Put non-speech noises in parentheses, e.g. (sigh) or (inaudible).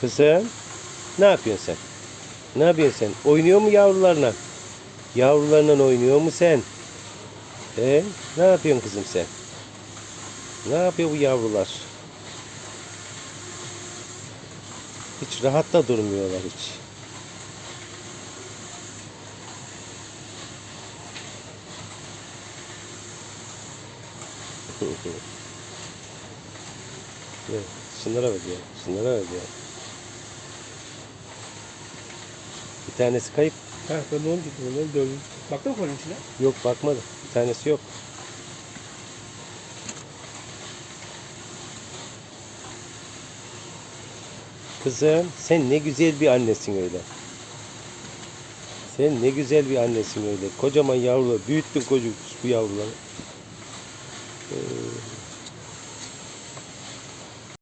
Kızım ne yapıyorsun sen? Ne yapıyorsun sen? Oynuyor mu yavrularla? Yavrularla oynuyor mu sen? E, ne yapıyorsun kızım sen? Ne yapıyor bu yavrular? Hiç rahat da durmuyorlar hiç. (laughs) Evet, şunlara bak ya. Şunlara bak ya. Bir tanesi kayıp. Ha ben de onu getirdim. Onu dövdüm. Baktın mı kolinin içine? Yok bakmadım. Bir tanesi yok. Kızım sen ne güzel bir annesin öyle. Sen ne güzel bir annesin öyle. Kocaman yavrular. Büyüttün çocuk bu yavruları. Ee,